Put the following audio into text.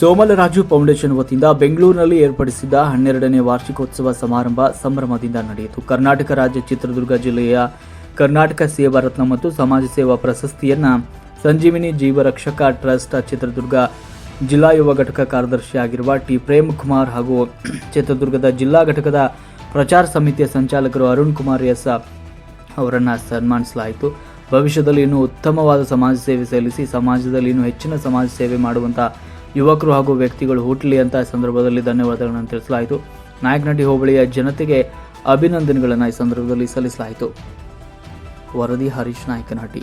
ಸೋಮಲರಾಜು foundation ವತಿಯಿಂದ ಬೆಂಗಳೂರಿನಲ್ಲಿ ಏರ್ಪಡಿಸಿದ್ದ ಹನ್ನೆರಡನೇ ವಾರ್ಷಿಕೋತ್ಸವ ಸಮಾರಂಭ ಸಂಭ್ರಮದಿಂದ ನಡೆಯಿತು. ಕರ್ನಾಟಕ ರಾಜ್ಯ ಚಿತ್ರದುರ್ಗ ಜಿಲ್ಲೆಯ ಕರ್ನಾಟಕ ಸೇವಾ ರತ್ನ ಮತ್ತು ಸಮಾಜ ಸೇವಾ ಪ್ರಶಸ್ತಿಯನ್ನ ಸಂಜೀವಿನಿ ಜೀವರಕ್ಷಕ ಟ್ರಸ್ಟ್ ಚಿತ್ರದುರ್ಗ ಜಿಲ್ಲಾ ಯುವ ಘಟಕ ಕಾರ್ಯದರ್ಶಿಯಾಗಿರುವ ಟಿ ಪ್ರೇಮ್ ಕುಮಾರ್ ಹಾಗೂ ಚಿತ್ರದುರ್ಗದ ಜಿಲ್ಲಾ ಘಟಕದ ಪ್ರಚಾರ ಸಮಿತಿಯ ಸಂಚಾಲಕರು ಅರುಣ್ ಕುಮಾರ್ ಎಸ್ ಅವರನ್ನು ಸನ್ಮಾನಿಸಲಾಯಿತು. ಭವಿಷ್ಯದಲ್ಲಿ ಇನ್ನೂ ಉತ್ತಮವಾದ ಸಮಾಜ ಸೇವೆ ಸಲ್ಲಿಸಿ ಸಮಾಜದಲ್ಲಿ ಇನ್ನೂ ಹೆಚ್ಚಿನ ಸಮಾಜ ಸೇವೆ ಮಾಡುವಂಥ ಯುವಕರು ಹಾಗೂ ವ್ಯಕ್ತಿಗಳು ಹುಟ್ಟಲಿ ಅಂತ ಸಂದರ್ಭದಲ್ಲಿ ಧನ್ಯವಾದಗಳನ್ನು ತಿಳಿಸಲಾಯಿತು. ನಾಯಕನಹಟ್ಟಿ ಹೋಬಳಿಯ ಜನತೆಗೆ ಅಭಿನಂದನೆಗಳನ್ನು ಈ ಸಂದರ್ಭದಲ್ಲಿ ಸಲ್ಲಿಸಲಾಯಿತು. ವರದಿ ಹರೀಶ್ ನಾಯಕನಹಟ್ಟಿ